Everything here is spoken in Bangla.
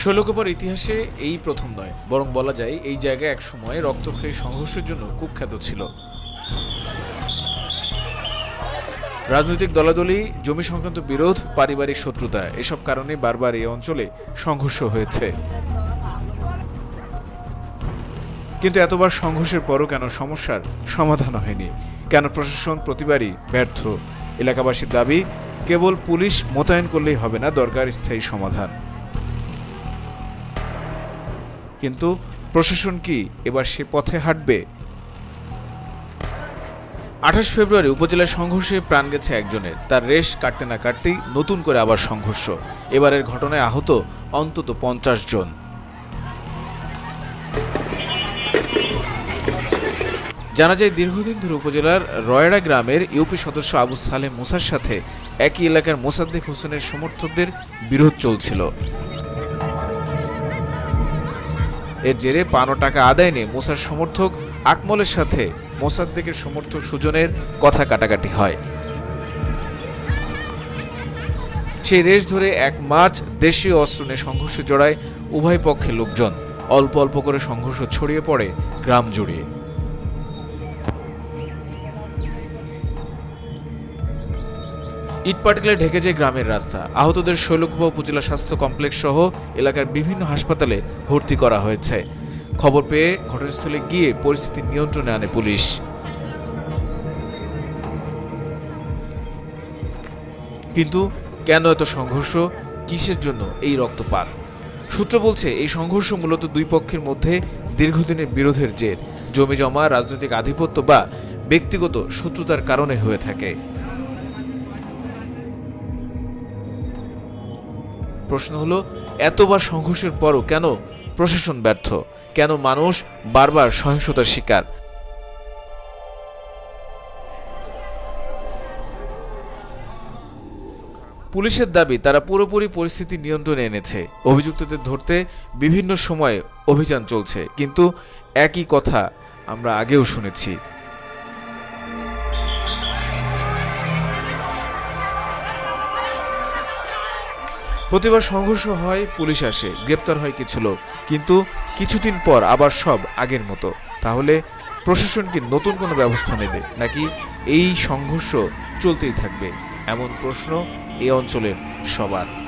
শৈলকুপার ইতিহাসে এই প্রথম নয়, বরং বলা যায় এই জায়গায় এক সময় রক্তক্ষয়ী সংঘর্ষের জন্য কুখ্যাত ছিল। রাজনৈতিক দলাদলি, জমি সংক্রান্ত বিরোধ, পারিবারিক শত্রুতা, এসব কারণে বারবার এই অঞ্চলে সংঘর্ষ হয়েছে। কিন্তু এতবার সংঘর্ষের পরও কেন সমস্যার সমাধান হয়নি? কেন প্রশাসন প্রতিবারই ব্যর্থ? এলাকাবাসীর দাবি, কেবল পুলিশ মোতায়েন করলেই হবে না, দরকার স্থায়ী সমাধান। কিন্তু প্রশাসন কি এবার সে পথে হাঁটবে? আঠাশ ফেব্রুয়ারি উপজেলার সংঘর্ষে প্রাণ গেছে একজনের। তার রেশ কাটতে না কাটতেই নতুন করে আবার সংঘর্ষ। এবারের ঘটনায় আহত অন্তত পঞ্চাশ জন। জানা যায়, দীর্ঘদিন ধরে উপজেলার রয়ড়া গ্রামের ইউপি সদস্য আবু সালেহ মুসার সাথে একই এলাকার মোসাদ্দেক হোসেনের সমর্থকদের বিরোধ চলছিল। এর জেরে পানো টাকা আদায় নিয়ে মোসার সমর্থক আকমলের সাথে মোসাদ্দেকের সমর্থক সুজনের কথা কাটাকাটি হয়। সেই রেশ ধরে এক মার্চ দেশীয় অস্ত্র নিয়ে সংঘর্ষে জড়ায় উভয় পক্ষের লোকজন। অল্প অল্প করে সংঘর্ষ ছড়িয়ে পড়ে গ্রাম জুড়িয়ে ইটপাটকেলে ঢেকে যায় গ্রামের রাস্তা। আহতদের শৈলকুপা উপজেলা স্বাস্থ্য কমপ্লেক্স সহ এলাকার বিভিন্ন হাসপাতালে ভর্তি করা হয়েছে। খবর পেয়ে ঘটনাস্থলে গিয়ে পরিস্থিতি নিয়ন্ত্রণে আনে পুলিশ। কিন্তু কেন এত সংঘর্ষ? কিসের জন্য এই রক্তপাত? সূত্র বলছে, এই সংঘর্ষ মূলত দুই পক্ষের মধ্যে দীর্ঘদিনের বিরোধের জের। জমি জমা, রাজনৈতিক আধিপত্য বা ব্যক্তিগত শত্রুতার কারণে হয়ে থাকে। প্রশ্ন হলো, এতবার সংঘর্ষের পরও কেন প্রশাসন ব্যর্থ? কেন মানুষ বারবার সহিংসতার শিকার? পুলিশের দাবি, তারা পুরোপুরি পরিস্থিতি নিয়ন্ত্রণে এনেছে। অভিযুক্তদের ধরতে বিভিন্ন সময়ে অভিযান চলছে। কিন্তু একই কথা আমরা আগেও শুনেছি। প্রতিবার সংঘর্ষ হয়, পুলিশ আসে, গ্রেপ্তার হয় কিছু লোক। কিন্তু কিছুদিন পর আবার সব আগের মতো। তাহলে প্রশাসন কি নতুন কোনো ব্যবস্থা নেবে? নাকি এই সংঘর্ষ চলতেই থাকবে? এমন প্রশ্ন এই অঞ্চলের সবার।